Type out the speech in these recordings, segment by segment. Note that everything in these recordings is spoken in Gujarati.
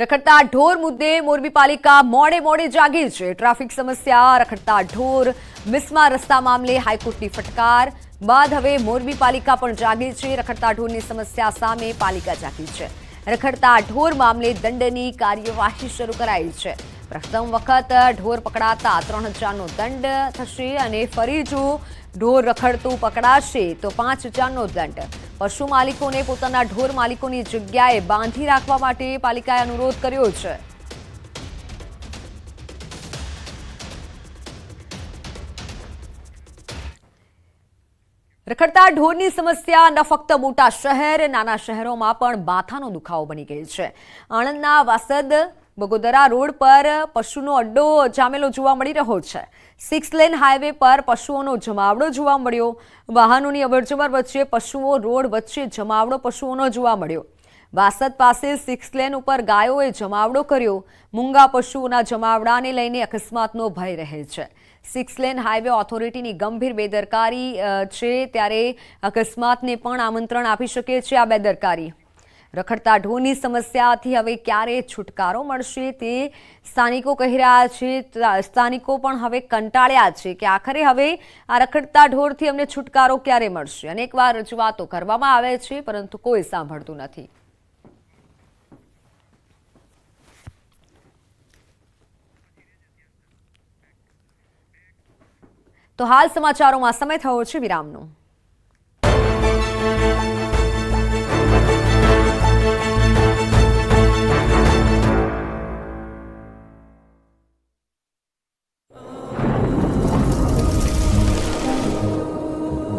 રખડતા ઢોર મુદ્દે મોરબી પાલિકા મોડે મોડે જાગી છે. ટ્રાફિક સમસ્યા, રખડતા ઢોર, મિસમાં રસ્તા મામલે હાઈકોર્ટની ફટકાર. બાદ હવે મોરબી પાલિકા પણ જાગી છે. રખડતા ઢોરની સમસ્યા સામે પાલિકા જાગી છે. રખડતા ઢોર મામલે દંડની કાર્યવાહી શરૂ કરાઈ છે. પ્રથમ વખત ઢોર પકડાતા ત્રણ હજારનો દંડ થશે અને ફરી જો ઢોર રખડતું પકડાશે તો પાંચ હજારનો દંડ. પશુ માલિકોને પોતાના ઢોર માલિકોની જગ્યાએ બાંધી રાખવા માટે પાલિકાએ અનુરોધ કર્યો છે. રખડતા ઢોરની સમસ્યા ન ફક્ત મોટા શહેર, નાના શહેરોમાં પણ માથાનો દુખાવો બની ગઈ છે. આણંદના વાસદ બગોદરા રોડ પર પશુનો અડ્ડો જામેલો જોવા મળી રહ્યો છે. સિક્સ લેન હાઈવે પર પશુઓનો જમાવડો જોવા મળ્યો. વાહનોની અવરજવર વચ્ચે પશુઓ રોડ વચ્ચે જમાવડો પશુઓનો જોવા મળ્યો. વાસદ પાસે સિક્સ લેન ઉપર ગાયોએ જમાવડો કર્યો. મૂંગા પશુઓના જમાવડાને લઈને અકસ્માતનો ભય રહે છે. સિક્સ લેન હાઈવે ઓથોરિટીની ગંભીર બેદરકારી છે. ત્યારે અકસ્માતને પણ આમંત્રણ આપી શકે છે આ બેદરકારી. રખડતા ઢોરની સમસ્યાથી હવે ક્યારે છુટકારો મળશે તે સ્થાનિકો કહી રહ્યા છે. સ્થાનિકો પણ હવે કંટાળ્યા છે કે આખરે હવે આ રખડતા ઢોરથી અમને છુટકારો ક્યારે મળશે? અનેકવાર રજૂઆતો કરવામાં આવે છે, પરંતુ કોઈ સાંભળતું નથી. તો હાલ સમાચારોમાં સમય થયો છે વિરામનો.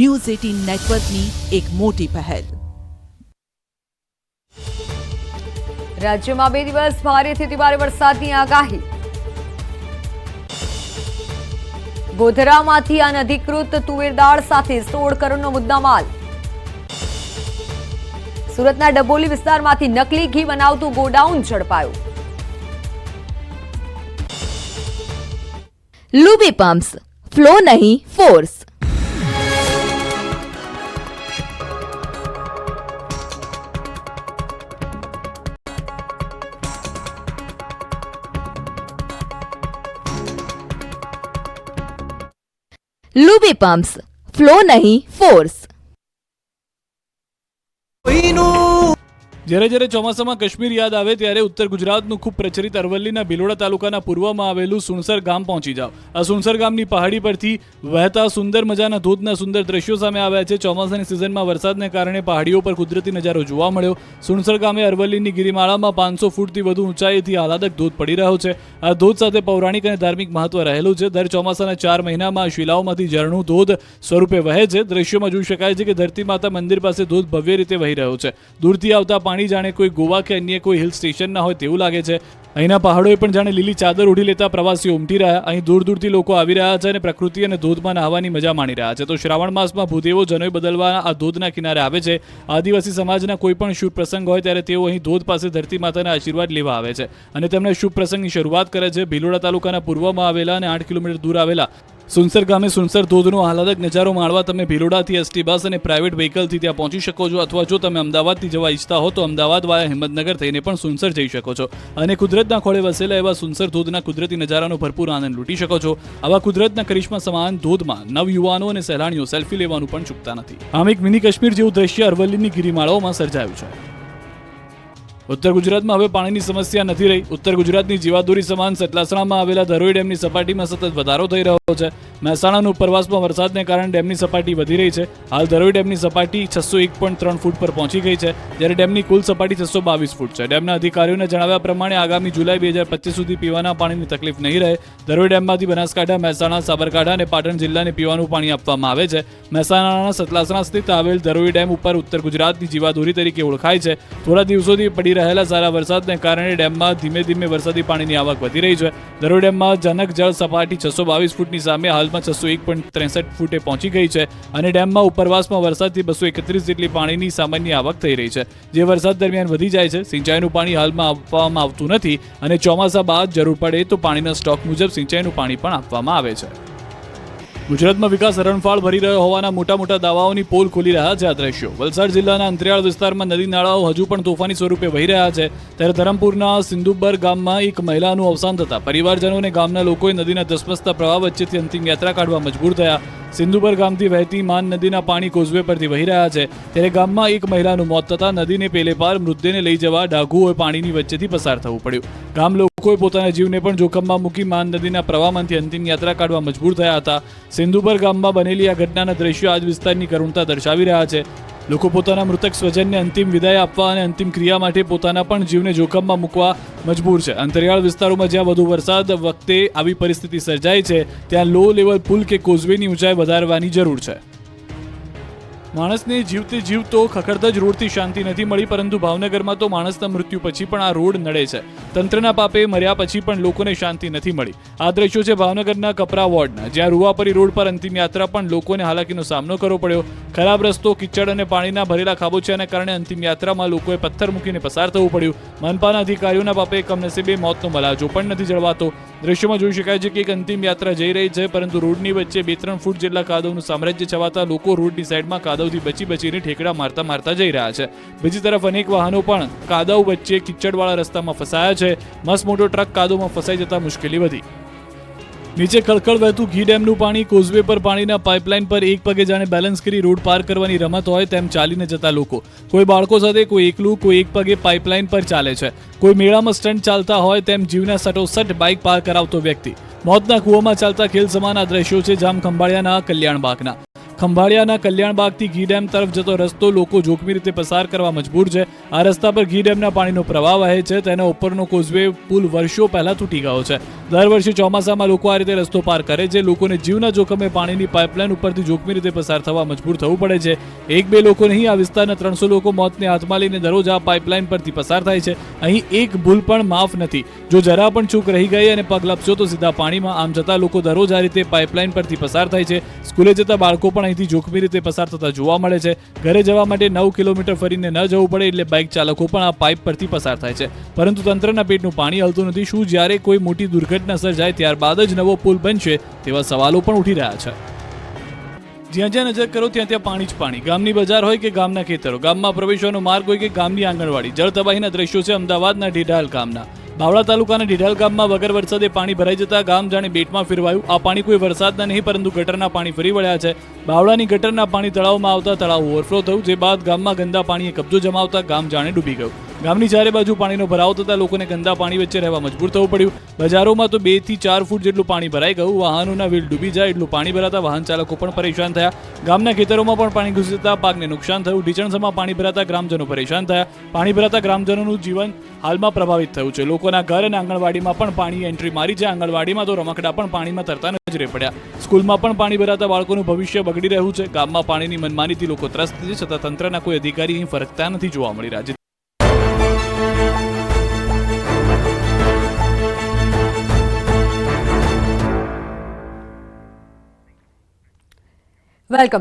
News eighteen નેટવર્કની એક મોટી પહેલ. રાજ્યમાં બે દિવસ ભારેથી ભારે વરસાદની આગાહી. ગોધરામાંથી અનધિકૃત તુવેર દાળ સાથે સોળ કરોડનો મુદ્દામાલ સુરતના ડબોલી વિસ્તારમાંથી નકલી ઘી બનાવતું ગોડાઉન ઝડપાયું. લુબી પમ્પ્સ ફ્લો નહીં ફોર્સ. લુબી પમ્પ્સ ફ્લો નહીં ફોર્સ જ્યારે જ્યારે ચોમાસામાં કાશ્મીર યાદ આવે ત્યારે ઉત્તર ગુજરાતનું ખૂબ પ્રચલિત અરવલ્લીના ભિલોડા તાલુકાના પૂર્વમાં આવેલું સુણસર ગામ પહોંચી જાઓ. આ સુણસર ગામની પહાડી પરથી વહેતા સુંદર મજાના ધોધના સુંદર દ્રશ્યો સામે આવ્યા છે. ચોમાસાની સિઝનમાં વરસાદને કારણે પહાડીઓ પર કુદરતી નજારો જોવા મળ્યો. સુણસર ગામે અરવલ્લીની ગિરિમાળામાં પાંચસો ફૂટથી વધુ ઊંચાઈથી આહલાદક ધોધ પડી રહ્યો છે. આ ધોધ સાથે પૌરાણિક અને ધાર્મિક મહત્વ રહેલું છે. દર ચોમાસાના ચાર મહિનામાં શિલાઓમાંથી ઝરણું ધોધ સ્વરૂપે વહે છે. દ્રશ્યોમાં જોઈ શકાય છે કે ધરતી માતા મંદિર પાસે ધોધ ભવ્ય રીતે વહી રહ્યો છે. દૂરથી આવતા પાણી જાણે કોઈ ગોવા કે અન્ય કોઈ હિલ સ્ટેશન ના હોય તેવું લાગે છે. અહીંના પહાડોએ પણ જાણે લીલી ચાદર ઉડી લેતા પ્રવાસીઓ ઉમટી રહ્યા. અહીં દૂર દૂરથી લોકો આવી રહ્યા છે અને પ્રકૃતિ અને ધોધમાં નહાવાની મજા માણી રહ્યા છે. તો શ્રાવણ માસમાં ભૂદેવો જનોય બદલવા આ ધોધના કિનારે આવે છે. આદિવાસી સમાજના કોઈ પણ શુભ પ્રસંગ હોય ત્યારે તેઓ અહીં ધોધ પાસે ધરતી માતાના આશીર્વાદ લેવા આવે છે. અને તેમણે શુભ પ્રસંગની શરૂઆત કરે છે. ભીલોડા તાલુકાના પૂર્વમાં આવેલા અને આઠ કિલોમીટર દૂર આવેલા સુનસર ગામે સુનસર ધોધનો આહલાદક નજારો માણવા તમે ભિલોડાથી એસટી બસ અને પ્રાઇવેટ વ્હીકલથી ત્યાં પહોંચી શકો છો અથવા જો તમે અમદાવાદથી જવા ઈચ્છતા હો તો અમદાવાદ વાયા હિંમતનગર થઈને પણ સુનસર જઈ શકો છો. અને કુદરતના ખોળે વસેલા એવા સુનસર ધોધના કુદરતી નજારાનો ભરપૂર આનંદ લૂંટી શકો છો. આવા કુદરતના કરિશ્મા સમાન ધોધમાં નવયુવાનો અને સહેલાણીઓ સેલ્ફી લેવાનું પણ ચૂકતા નથી. આમ એક મિની કાશ્મીર જેવું દ્રશ્ય અરવલ્લીની ગિરિમાળાઓમાં સર્જાયું છે. ઉત્તર ગુજરાતમાં હવે પાણીની સમસ્યા નથી રહી. ઉત્તર ગુજરાતની જીવાદોરી સમાન સતલાસણામાં આવેલા ધરોઈ ડેમની સપાટીમાં સતત વધારો થઈ રહ્યો છે. મહેસાણાનું ઉપરવાસમાં વરસાદને કારણે ડેમની સપાટી વધી રહી છે. હાલ ધરોઈ ડેમની સપાટી છસો એક પોઈન્ટ ત્રણ ફૂટ પર પહોંચી ગઈ છે. જ્યારે ડેમની કુલ સપાટી છસો બાવીસ ફૂટ છે. ડેમના અધિકારીઓને જણાવ્યા પ્રમાણે આગામી જુલાઈ બે હજાર પચીસ સુધી પીવાના પાણીની તકલીફ નહીં રહે. ધરોઈ ડેમમાંથી બનાસકાંઠા, મહેસાણા, સાબરકાંઠા અને પાટણ જિલ્લાને પીવાનું પાણી આપવામાં આવે છે. મહેસાણાના સતલાસણા સ્થિત આવેલ ધરોઈ ડેમ ઉપર ઉત્તર ગુજરાતની જીવાદોરી તરીકે ઓળખાય છે. થોડા દિવસોથી પડી રહેલા રહેલા સારા વરસાદને કારણે ડેમમાં ધીમે ધીમે વરસાદી પાણીની આવક વધી રહી છે. દરોડ ડેમમાં જનક જળ સપાટી છસો બાવીસ ફૂટની સામે હાલમાં છસો એક પોઈન્ટ ત્રેસઠ ફૂટે પહોંચી ગઈ છે અને ડેમમાં ઉપરવાસમાં વરસાદથી બસો એકત્રીસ જેટલી પાણીની સામાન્ય આવક થઈ રહી છે. જે વરસાદ દરમિયાન વધી જાય છે, સિંચાઈનું પાણી હાલમાં આપવામાં આવતું નથી અને ચોમાસા બાદ જરૂર પડે તો પાણીના સ્ટોક મુજબ સિંચાઈનું પાણી પણ આપવામાં આવે છે. ગુજરાતમાં વિકાસ હરણફાળ ભરી રહ્યો હોવાના મોટા મોટા દાવાઓની પોલ ખોલી રહ્યા છે આ દ્રશ્યો. વલસાડ જિલ્લાના અંતરિયાળ વિસ્તારમાં નદી નાળાઓ હજુ પણ તોફાની સ્વરૂપે વહી રહ્યા છે. ત્યારે ધરમપુરના સિંધુબર ગામમાં એક મહિલાનું અવસાન થતાં પરિવારજનોને ગામના લોકોએ નદીના ધસમસતા પ્રવાહ વચ્ચેથી અંતિમ યાત્રા કાઢવા મજબૂર થયા. સિંધુબર ગામથી વહેતી માન નદીના પાણી કોઝવે પરથી વહી રહ્યા છે. ત્યારે ગામમાં એક મહિલાનું મોત થતાં નદીને પેલે પાર મૃતદેહને લઈ જવા ડાઘુઓએ પાણીની વચ્ચેથી પસાર થવું પડ્યું. ગામ લોકોએ પોતાના જીવને પણ જોખમમાં મૂકી માન નદીના પ્રવાહમાંથી અંતિમ યાત્રા કાઢવા મજબૂર થયા હતા. સિંધુપર ગામમાં બનેલી આ ઘટનાના દ્રશ્યો આજ વિસ્તારની કરુણતા દર્શાવી રહ્યા છે. લોકો પોતાના મૃતક સ્વજનને અંતિમ વિદાય આપવા અને અંતિમ ક્રિયા માટે પોતાના પણ જીવને જોખમમાં મૂકવા મજબૂર છે. અંતરિયાળ વિસ્તારોમાં જ્યાં વધુ વરસાદ વખતે આવી પરિસ્થિતિ સર્જાય છે, ત્યાં લો લેવલ પુલ કે કોઝવેની ઊંચાઈ વધારવાની જરૂર છે. માણસને જીવતે જીવતો ખખડધજ રોડથી શાંતિ નથી મળી, પરંતુ ભાવનગરમાં તો માણસના મૃત્યુ પછી પણ આ રોડ નડે છે. તંત્રના પાપે મર્યા પછી પણ લોકોને શાંતિ નથી મળી. આ દ્રશ્યો છે ભાવનગરના કપરા વોર્ડના, જ્યાં રૂવાપરી રોડ પર અંતિમ યાત્રા પણ લોકોને હાલાકીનો સામનો કરવો પડ્યો. ખરાબ રસ્તો, કિચડ અને પાણીના ભરેલા ખાબોચિયાના કારણે અંતિમ યાત્રામાં લોકોએ પથ્થર મૂકીને પસાર થવું પડ્યું. મનપાના અધિકારીઓના પાપે કમનસીબે મોતનો મલાજો પણ નથી જળવાતો. દ્રશ્યોમાં જોઈ શકાય છે કે એક અંતિમ યાત્રા જઈ રહી છે, પરંતુ રોડની વચ્ચે બે ત્રણ ફૂટ જેટલા કાદવનું સામ્રાજ્ય છવાતા લોકો રોડની સાઈડમાં કાદવથી બચી બચીને ઠેકડા મારતા મારતા જઈ રહ્યા છે. બીજી તરફ અનેક વાહનો પણ કાદવ વચ્ચે કિચડવાળા રસ્તામાં ફસાયા છે. મસ્ત મોટો ટ્રક કાદવમાં ફસાઈ જતા મુશ્કેલી વધી. નીચે ખળખળ વહેતું ઘી ડેમનું પાણી, કોઝવે પર પાણીના પાઇપલાઇન પર એક પગે જાણે બેલેન્સ કરી રોડ પાર કરવાની રમત હોય તેમ ચાલીને જતા લોકો. કોઈ બાળકો સાથે, કોઈ એકલું, કોઈ એક પગે પાઇપલાઇન પર ચાલે છે. કોઈ મેળામાં સ્ટન્ટ ચાલતા હોય તેમ જીવના સટોસટ બાઇક પાર કરાવતો વ્યક્તિ. મોતના કૂવામાં ચાલતા ખેલ સમાન આ દ્રશ્યો છે જામ ખંભાળિયાના કલ્યાણબાગના ખંભાળિયાના કલ્યાણબાગથી ઘી ડેમ તરફ જતો રસ્તો લોકો જોખમી રીતે પસાર કરવા મજબૂર છે. આ રસ્તા પર ઘી ડેમના પાણીનો પ્રવાહ વહે છે, તેના ઉપરનો કોઝવે પુલ વર્ષો પહેલા તૂટી ગયો છે. દર વર્ષે ચોમાસામાં લોકો આ રીતે રસ્તો પાર કરે છે. લોકોને જીવના જોખમે પાણીની પાઇપલાઇન ઉપરથી જોખમી રીતે પસાર થવા મજબૂર થવું પડે છે. એક બે લોકો નહીં, આ વિસ્તારના ત્રણસો લોકો મોતને હાથમાં લઈને દરરોજ આ પાઇપલાઇન પરથી પસાર થાય છે. અહીં એક ભૂલ પણ માફ નથી. જો જરા પણ ચૂક રહી ગઈ અને પગ લપશો તો સીધા પાણીમાં આમ જતા લોકો દરરોજ આ રીતે પાઇપલાઇન પરથી પસાર થાય છે. સ્કૂલે જતા બાળકો પણ અહીંથી જોખમી રીતે પસાર થતા જોવા મળે છે. ઘરે જવા માટે નવ કિલોમીટર ફરીને ન જવું પડે એટલે બાઇક ચાલકો પણ આ પાઇપ પરથી પસાર થાય છે. પરંતુ તંત્રના પેટનું પાણી હલતું નથી. શું જ્યારે કોઈ મોટી દુર્ઘટના સર્જાય ત્યારબાદ જ નવો પુલ બનશે? તેવા સવાલો પણ ઉઠી રહ્યા છે. જ્યાં જ્યાં નજર કરો ત્યાં ત્યાં પાણી જ પાણી. ગામની બજાર હોય કે ગામના ખેતરો? ગામમાં પ્રવેશવાનો માર્ગ હોય કે ગામની આંગણવાડી? જળ તબાહીના દ્રશ્યો છે અમદાવાદના ઢેઢાલ ગામના. બાવળા તાલુકાના ઢેઢાલ ગામમાં વગર વરસાદે પાણી ભરાઈ જતા ગામ જાણે બેટમાં ફેરવાયું. આ પાણી કોઈ વરસાદના નહીં, પરંતુ ગટરના પાણી ફરી વળ્યા છે. બાવળાની ગટરના પાણી તળાવમાં આવતા તળાવ ઓવરફ્લો થયું, જે બાદ ગામમાં ગંદા પાણીએ કબજો જમાવતા ગામ જાણે ડૂબી ગયું. ગામની ચારે બાજુ પાણીનો ભરાવ થતા લોકોને ગંદા પાણી વચ્ચે રહેવા મજબૂર થવું પડ્યું. બજારોમાં તો બેથી ચાર ફૂટ જેટલું પાણી ભરાઈ ગયું. વાહનોના વ્હીલ ડૂબી જાય એટલું પાણી ભરાતા વાહન ચાલકો પણ પરેશાન થયા. ગામના ખેતરોમાં પણ પાણી ઘૂસી જતા પાકને નુકસાન થયું. ઢીચણસમાં પાણી ભરાતા ગ્રામજનો પરેશાન થયા. પાણી ભરાતા ગ્રામજનોનું જીવન હાલમાં પ્રભાવિત થયું છે. લોકોના ઘર અને આંગણવાડીમાં પણ પાણી એન્ટ્રી મારી છે. આંગણવાડીમાં તો રમકડા પણ પાણીમાં તરતા નજરે પડ્યા. સ્કૂલમાં પણ પાણી ભરાતા બાળકોનું ભવિષ્ય બગડી રહ્યું છે. ગામમાં પાણીની મનમાનીથી લોકો ત્રસ્ત છે. છતાં તંત્રના કોઈ અધિકારી અહીં ફરકતા નથી જોવા મળી રહ્યા. છે વેલકમ